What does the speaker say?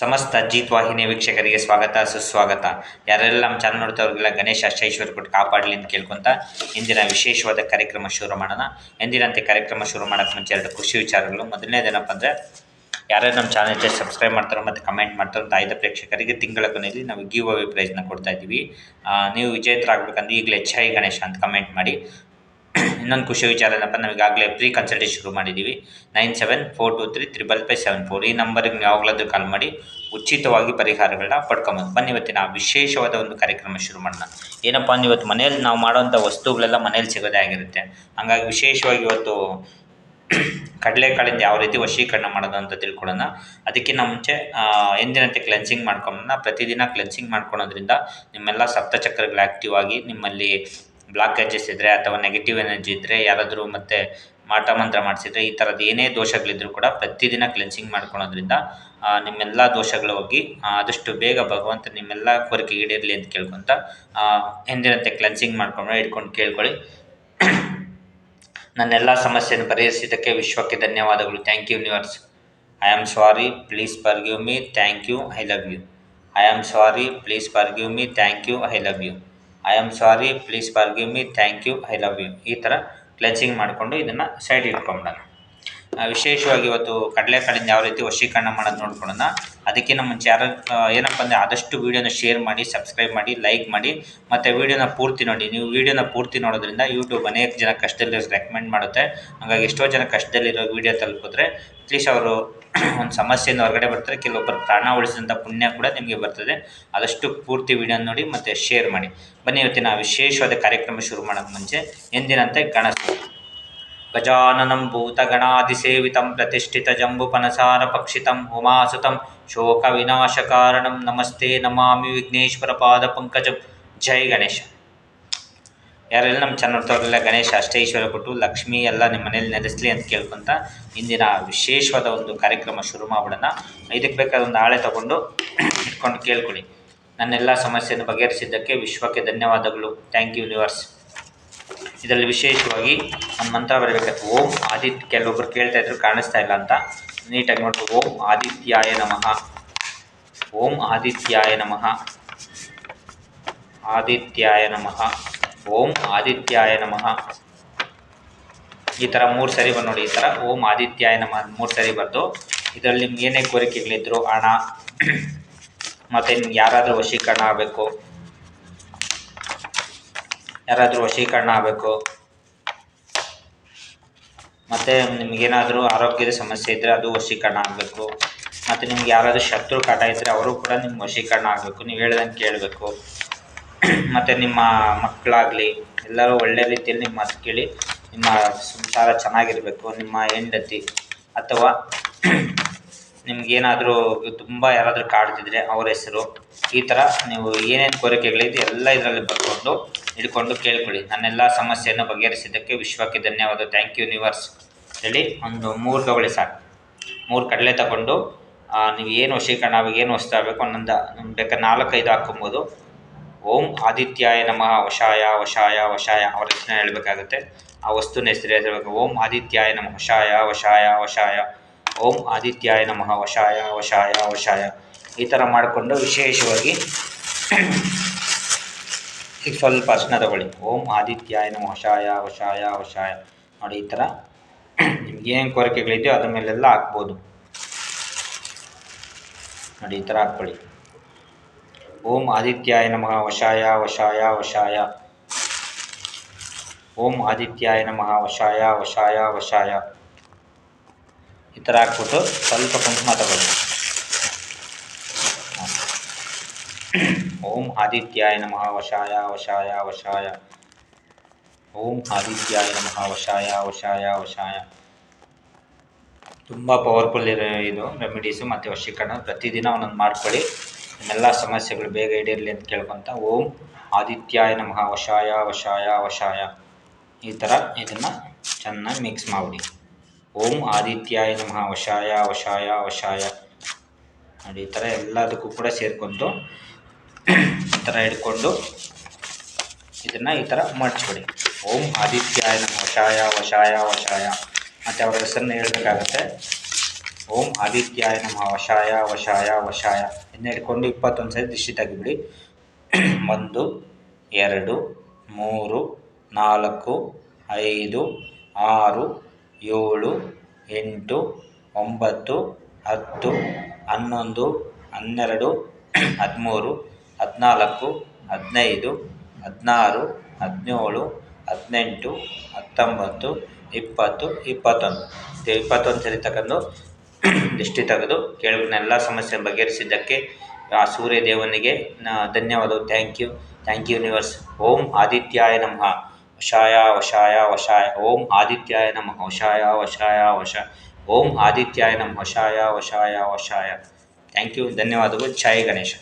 ಸಮಸ್ತ ಅಜಿತ್ ವಾಹಿನಿ ವೀಕ್ಷಕರಿಗೆ ಸ್ವಾಗತ, ಸುಸ್ವಾಗತ. ಯಾರೆಲ್ಲ ನಮ್ಮ ಚಾನಲ್ ನೋಡ್ತವ್ರಿಗೆಲ್ಲ ಗಣೇಶ ಅಷ್ಟೈಶ್ವರ್ ಕೊಟ್ಟು ಕಾಪಾಡಲಿ ಅಂತ ಕೇಳ್ಕೊಂತ ಇಂದಿನ ವಿಶೇಷವಾದ ಕಾರ್ಯಕ್ರಮ ಶುರು ಮಾಡೋಣ. ಎಂದಿನಂತೆ ಕಾರ್ಯಕ್ರಮ ಶುರು ಮಾಡೋಕ್ಕೆ ಮುಂಚೆ ಎರಡು ಖುಷಿ ವಿಚಾರಗಳು. ಮೊದಲನೇದೇನಪ್ಪ ಅಂದರೆ ಯಾರ್ಯಾರು ನಮ್ಮ ಚಾನಲ್ ಜೊತೆ ಸಬ್ಸ್ಕ್ರೈಬ್ ಮಾಡ್ತಾರೋ ಮತ್ತು ಕಮೆಂಟ್ ಮಾಡ್ತಾರೋ ಐದು ಪ್ರೇಕ್ಷಕರಿಗೆ ತಿಂಗಳ ಕೊನೆಯಲ್ಲಿ ನಾವು ಗಿವ್ ಅವೇ ಪ್ರೈಸ್ನ ಕೊಡ್ತಾ ಇದ್ದೀವಿ. ನೀವು ವಿಜೇತರಾಗಬೇಕಂದ್ರೆ ಈಗಲೇ ಜೈ ಗಣೇಶ ಅಂತ ಕಮೆಂಟ್ ಮಾಡಿ. ಇನ್ನೊಂದು ಖುಷಿ ವಿಚಾರ ಏನಪ್ಪ ನಾವು ಈಗಾಗಲೇ ಫ್ರೀ ಕನ್ಸಲ್ಟೇಷನ್ ಶುರು ಮಾಡಿದ್ದೀವಿ nine seven four two three triple five seven four ಈ ನಂಬರಿಗೆ ನೀವು ಯಾವಾಗಲಾದರೂ ಕಾಲ್ ಮಾಡಿ, ಉಚಿತವಾಗಿ ಪರಿಹಾರಗಳನ್ನ ಪಡ್ಕೊಬೋದು ಬನ್ನಿ. ಇವತ್ತಿನ ವಿಶೇಷವಾದ ಒಂದು ಕಾರ್ಯಕ್ರಮ ಶುರು ಮಾಡೋಣ. ಏನಪ್ಪ ಅಂದ್ರೆ ಇವತ್ತು ಮನೇಲಿ ನಾವು ಮಾಡೋವಂಥ ವಸ್ತುಗಳೆಲ್ಲ ಮನೇಲಿ ಸಿಗೋದೇ ಆಗಿರುತ್ತೆ. ಹಂಗಾಗಿ ವಿಶೇಷವಾಗಿ ಇವತ್ತು ಕಡಲೆಕಾಳಿಂದ ಯಾವ ರೀತಿ ವಶೀಕರಣ ಮಾಡೋದು ಅಂತ ತಿಳ್ಕೊಳ್ಳೋಣ. ಅದಕ್ಕಿಂತ ಮುಂಚೆ ಎಂದಿನಂತೆ ಕ್ಲೆನ್ಸಿಂಗ್ ಮಾಡ್ಕೊಳ್ಳೋಣ ಪ್ರತಿದಿನ ಕ್ಲೆನ್ಸಿಂಗ್ ಮಾಡ್ಕೊಳೋದ್ರಿಂದ ನಿಮ್ಮೆಲ್ಲ ಸಪ್ತಚಕ್ರಗಳು ಆ್ಯಕ್ಟಿವ್ ಆಗಿ ನಿಮ್ಮಲ್ಲಿ ಬ್ಲಾಕೇಜಸ್ ಇದ್ದರೆ ಅಥವಾ ನೆಗೆಟಿವ್ ಎನರ್ಜಿ ಇದ್ದರೆ ಯಾರಾದರೂ ಮತ್ತೆ ಮಾಟ ಮಂತ್ರ ಮಾಡ್ಸಿದ್ರೆ ಈ ಥರದ್ದು ಏನೇ ದೋಷಗಳಿದ್ರೂ ಕೂಡ ಪ್ರತಿದಿನ ಕ್ಲೆನ್ಸಿಂಗ್ ಮಾಡ್ಕೊಳೋದ್ರಿಂದ ನಿಮ್ಮೆಲ್ಲ ದೋಷಗಳು ಹೋಗಿ ಆದಷ್ಟು ಬೇಗ ಭಗವಂತ ನಿಮ್ಮೆಲ್ಲ ಕೋರಿಕೆ ಈಡೇರಲಿ ಅಂತ ಕೇಳ್ಕೊತ ಎಂದಿನಂತೆ ಕ್ಲೆನ್ಸಿಂಗ್ ಮಾಡ್ಕೊಂಡು ಇಟ್ಕೊಂಡು ಕೇಳ್ಕೊಳ್ಳಿ. ನನ್ನೆಲ್ಲ ಸಮಸ್ಯೆಯನ್ನು ಪರಿಹರಿಸಿದ್ದಕ್ಕೆ ವಿಶ್ವಕ್ಕೆ ಧನ್ಯವಾದಗಳು. Thank you universe I am sorry please forgive me thank you I love you I am sorry please forgive me thank you I love you I am sorry, please forgive me, thank you, I love you. ಈ ಥರ ಕ್ಲಚಿಂಗ್ ಮಾಡಿಕೊಂಡು ಇದನ್ನು side ಇಟ್ಕೊಂಬಿಡೋಣ. ವಿಶೇಷವಾಗಿ ಇವತ್ತು ಕಡಲೆಕಾಳಿಂದ ಯಾವ ರೀತಿ ವಶೀಕರಣ ಮಾಡೋದು ನೋಡ್ಕೊಳ್ಳೋಣ. ಅದಕ್ಕಿಂತ ಯಾರು ಆ, ಏನಪ್ಪ ಅಂದರೆ ಆದಷ್ಟು ವೀಡಿಯೋನ ಶೇರ್ ಮಾಡಿ ಸಬ್ಸ್ಕ್ರೈಬ್ ಮಾಡಿ ಲೈಕ್ ಮಾಡಿ ಮತ್ತು ವೀಡಿಯೋನ ಪೂರ್ತಿ ನೋಡಿ. ನೀವು ವೀಡಿಯೋನ ಪೂರ್ತಿ ನೋಡೋದ್ರಿಂದ ಯೂಟ್ಯೂಬ್ ಅನೇಕ ಜನ ಕಷ್ಟದಲ್ಲಿ ರೆಕಮೆಂಡ್ ಮಾಡುತ್ತೆ. ಹಾಗಾಗಿ ಎಷ್ಟೋ ಜನ ಕಷ್ಟದಲ್ಲಿರೋ ವೀಡಿಯೋ ತಲುಪಿದ್ರೆ ಅಟ್ಲೀಸ್ಟ್ ಅವರು ಒಂದು ಸಮಸ್ಯೆಯಿಂದ ಹೊರಗಡೆ ಬರ್ತಾರೆ. ಕೆಲವೊಬ್ಬರು ಪ್ರಾಣ ಉಳಿಸಿದಂಥ ಪುಣ್ಯ ಕೂಡ ನಿಮಗೆ ಬರ್ತದೆ. ಆದಷ್ಟು ಪೂರ್ತಿ ವೀಡಿಯೋ ನೋಡಿ ಮತ್ತು ಶೇರ್ ಮಾಡಿ. ಬನ್ನಿ ಇವತ್ತಿನ ವಿಶೇಷವಾದ ಕಾರ್ಯಕ್ರಮ ಶುರು ಮಾಡೋಕ್ಕೆ ಮುಂಚೆ ಎಂದಿನಂತೆ ಗಣಸ गजाननं भूतगणादिसेवितं ಶೋಕ ವಿನಾಶ ಕಾರಣಂ ನಮಸ್ತೆ ನಮಾಮಿ ವಿಘ್ನೇಶ್ವರ ಪಾದ ಪಂಕಜಂ ಜೈ ಗಣೇಶ ಯಾರೆಲ್ಲ ನಮ್ಮ ಚಾನಲ್ ಗಣೇಶ, ಅಷ್ಟೇಶ್ವರ ಕೊಟ್ಟು ಲಕ್ಷ್ಮಿ ಎಲ್ಲ ನಿಮ್ಮ ಮನೇಲಿ ನೆಲೆಸಲಿ ಅಂತ ಕೇಳ್ಕೊಂತ ಇಂದಿನ ವಿಶೇಷವಾದ ಒಂದು ಕಾರ್ಯಕ್ರಮ ಶುರು ಮಾಡೋಣ ಇದಕ್ಕೆ ಬೇಕಾದ ಒಂದು ಆಳೆ ತಗೊಂಡು ಇಟ್ಕೊಂಡು ಕೇಳ್ಕೊಳ್ಳಿ. ನನ್ನೆಲ್ಲ ಸಮಸ್ಯೆಯನ್ನು ಬಗೆಹರಿಸಿದ್ದಕ್ಕೆ ವಿಶ್ವಕ್ಕೆ ಧನ್ಯವಾದಗಳು. ಥ್ಯಾಂಕ್ ಯು ಯೂನಿವರ್ಸ್ ಇದರಲ್ಲಿ ವಿಶೇಷವಾಗಿ ಒಂದು ಮಂತ್ರ ಬರಬೇಕಾಯ್ತು. ಓಂ ಆದಿತ್ಯ, ಕೆಲವೊಬ್ರು ಕೇಳ್ತಾ ಇದ್ರು, ಕಾಣಿಸ್ತಾ ಇಲ್ಲ ಅಂತ. ನೀಟಾಗಿ ನೋಡ್ಬೋದು ಓಂ ಆದಿತ್ಯಾಯ ನಮಃ. ಓಂ ಆದಿತ್ಯಾಯ ನಮಃ. ಆದಿತ್ಯಾಯ ನಮಃ. ಓಂ ಆದಿತ್ಯಾಯ ನಮಃ. ಈ ಥರ ಮೂರು ಸರಿ ಬಂದು ನೋಡಿ, ಈ ಥರ ಓಂ ಆದಿತ್ಯಾಯ ನಮಃ ಮೂರು ಸರಿ ಬರ್ದು ಇದರಲ್ಲಿ ನಿಮ್ಗೆ ಏನೇ ಕೋರಿಕೆಗಳಿದ್ರು, ಹಣ, ಮತ್ತು ನಿಮ್ಗೆ ಯಾರಾದರೂ ವಶೀಕರಣ ಆಗಬೇಕು ಯಾರಾದರೂ ವಶೀಕರಣ ಆಗಬೇಕು. ಮತ್ತು ನಿಮಗೇನಾದರೂ ಆರೋಗ್ಯದ ಸಮಸ್ಯೆ ಇದ್ದರೆ ಅದು ವಶೀಕರಣ ಆಗಬೇಕು. ಮತ್ತು ನಿಮ್ಗೆ ಯಾರಾದರೂ ಶತ್ರು ಕಾಟ ಇದ್ದರೆ ಅವರು ಕೂಡ ನಿಮ್ಗೆ ವಶೀಕರಣ ಆಗಬೇಕು. ನೀವು ಹೇಳ್ದಂಗೆ ಕೇಳಬೇಕು. ಮತ್ತು ನಿಮ್ಮ ಮಕ್ಕಳಾಗಲಿ, ಎಲ್ಲರೂ ಒಳ್ಳೆ ರೀತಿಯಲ್ಲಿ ನಿಮ್ಮ ಮಾತು ಕೇಳಿ ನಿಮ್ಮ ಸಂಸಾರ ಚೆನ್ನಾಗಿರಬೇಕು. ನಿಮ್ಮ ಹೆಂಡತಿ ಅಥವಾ ನಿಮ್ಗೇನಾದರೂ ತುಂಬ ಯಾರಾದರೂ ಕಾಡ್ತಿದ್ರೆ ಅವ್ರ ಹೆಸರು, ಈ ಥರ ನೀವು ಏನೇನು ಕೋರಿಕೆಗಳಿದೆ ಎಲ್ಲ ಇದರಲ್ಲಿ ಬರ್ಕೊಂಡು ಹಿಡ್ಕೊಂಡು ಕೇಳ್ಕೊಳ್ಳಿ. ನನ್ನೆಲ್ಲ ಸಮಸ್ಯೆಯನ್ನು ಬಗೆಹರಿಸಿದ್ದಕ್ಕೆ ವಿಶ್ವಕ್ಕೆ ಧನ್ಯವಾದ. ಥ್ಯಾಂಕ್ ಯು ಯೂನಿವರ್ಸ್ ಹೇಳಿ, ಒಂದು ಮೂರು ತಗೊಳ್ಳಿ ಸಾಕು. ಮೂರು ಕಡಲೆ ತಗೊಂಡು ನೀವು ಏನು ವಶೀಕರಣ ಏನು ವಸ್ತು ಆಗಬೇಕು ನಿಮ್ಗೆ ಬೇಕಾದ್ರೆ ನಾಲ್ಕೈದು ಹಾಕೊಬೋದು ಓಂ ಆದಿತ್ಯಾಯ ನಮಃ. ವಶಾಯ ವಶಾಯ ವಶಾಯ. ಅವ್ರ ಹೆಸರನ್ನ ಹೇಳಬೇಕಾಗುತ್ತೆ. ಆ ವಸ್ತುನ ಹೆಸರು ಹೇಳಬೇಕು. ಓಂ ಆದಿತ್ಯಾಯ ನಮಃ. ವಶಾಯ ವಶಾಯ ವಶಾಯ. ಓಂ ಆದಿತ್ಯಾಯ ನಮಃ, ವಶಾಯ ವಶಾಯ ವಶಾಯ. ಈ ಥರ ಮಾಡಿಕೊಂಡು ವಿಶೇಷವಾಗಿ ಈಗ ಸ್ವಲ್ಪ ಅರ್ಶನ ತಗೊಳ್ಳಿ. ಓಂ ಆದಿತ್ಯಾಯ ನಮಃ, ವಶಾಯ ವಶಾಯ ವಶಾಯ. ನೋಡಿ, ಈ ಥರ ನಿಮ್ಗೆ ಏನು ಕೋರಿಕೆಗಳಿದೆಯೋ ಅದ್ರ ಮೇಲೆಲ್ಲ ಹಾಕ್ಬೋದು. ನೋಡಿ, ಈ ಥರ ಹಾಕ್ಕೊಳ್ಳಿ. ಓಂ ಆದಿತ್ಯಾಯ ನಮಃ, ವಶಾಯ ವಶಾಯ ವಶಾಯ. ಓಂ ಆದಿತ್ಯಾಯ ನಮಃ, ವಶಾಯ ವಶಾಯ ವಶಾಯ. ಥರ ಹಾಕ್ಬಿಟ್ಟು ಸ್ವಲ್ಪ ಕುಂಕುಮ ತಗೊಳ್ಳಿ. ಓಂ ಆದಿತ್ಯಾಯ ನಮಃ ವಶಾಯ ವಶಾಯ ವಶಾಯ. ಓಂ ಆದಿತ್ಯಾಯ ನಮಃ ವಶಾಯ ವಶಾಯ ವಶಾಯ. ತುಂಬ ಪವರ್ಫುಲ್ ಇರೋ ಇದು ರೆಮಿಡೀಸು ಮತ್ತು ವಶೀಕರಣ. ಪ್ರತಿದಿನ ಒಂದೊಂದು ಮಾಡ್ಕೊಳ್ಳಿ ಎಲ್ಲ ಸಮಸ್ಯೆಗಳು ಬೇಗ ಈಡೇರಲಿ ಅಂತ ಕೇಳ್ಕೊತ ಓಂ ಆದಿತ್ಯಾಯ ನಮಃ ವಶಾಯ ವಶಾಯ ವಶಾಯ. ಈ ಥರ ಇದನ್ನು ಚೆನ್ನಾಗಿ ಮಿಕ್ಸ್ ಮಾಡಿಬಿಡಿ. ಓಂ ಆದಿತ್ಯಾಯ ನಮಃ, ವಶಾಯ ವಶಾಯ ವಶಾಯ. ನೋಡಿ, ಈ ಥರ ಎಲ್ಲದಕ್ಕೂ ಕೂಡ ಸೇರ್ಕೊಂಡು ಈ ಥರ ಹಿಡ್ಕೊಂಡು ಇದನ್ನು ಈ ಥರ ಮಡ್ಚ್ಬಿಡಿ ಓಂ ಆದಿತ್ಯಾಯ ನಮಃ, ವಶಾಯ ವಶಾಯ ವಶಾಯ. ಮತ್ತು ಅವರ ಹೆಸರನ್ನ ಹೇಳಬೇಕಾಗತ್ತೆ. ಓಂ ಆದಿತ್ಯಾಯ ನಮಃ, ವಶಾಯ ವಶಾಯ ವಶಾಯ. ಇದನ್ನ ಹಿಡ್ಕೊಂಡು ಇಪ್ಪತ್ತೊಂದು ಸರಿ ದಿಷ್ಟಿ ತೆಗಿಬಿಡಿ ಒಂದು, ಎರಡು, ಮೂರು, ನಾಲ್ಕು, ಐದು, ಆರು ಏಳು, ಎಂಟು, ಒಂಬತ್ತು, ಹತ್ತು, ಹನ್ನೊಂದು, ಹನ್ನೆರಡು, ಹದಿಮೂರು, ಹದಿನಾಲ್ಕು, ಹದಿನೈದು, ಹದಿನಾರು, ಹದಿನೇಳು, ಹದಿನೆಂಟು, ಹತ್ತೊಂಬತ್ತು, ಇಪ್ಪತ್ತು, ಇಪ್ಪತ್ತೊಂದು. ಇಪ್ಪತ್ತೊಂದು ಸರಿ ತಗೊಂಡು ದಿಷ್ಟಿ ತೆಗೆದು ಕೇಳಿನ ಎಲ್ಲ ಸಮಸ್ಯೆ ಬಗೆಹರಿಸಿದ್ದಕ್ಕೆ ಆ ಸೂರ್ಯದೇವನಿಗೆ ಧನ್ಯವಾದಗಳು. Thank you thank you universe ಓಂ ಆದಿತ್ಯಾಯ ನಮಃ. ವಶಾಯ ವಶಾಯ ವಶಾಯ ಓಂ ಆದಿತ್ಯಾಯ ನಮಃ ವಶಾಯ ವಶಾಯ ವಶ ಓಂ ಆದಿತ್ಯಾಯ ನಮಃ ವಶಾಯ ವಶಾಯ ವಶಾಯ ಥ್ಯಾಂಕ್ ಯು ಧನ್ಯವಾದಗಳು ಛಾಯ್ ಗಣೇಶ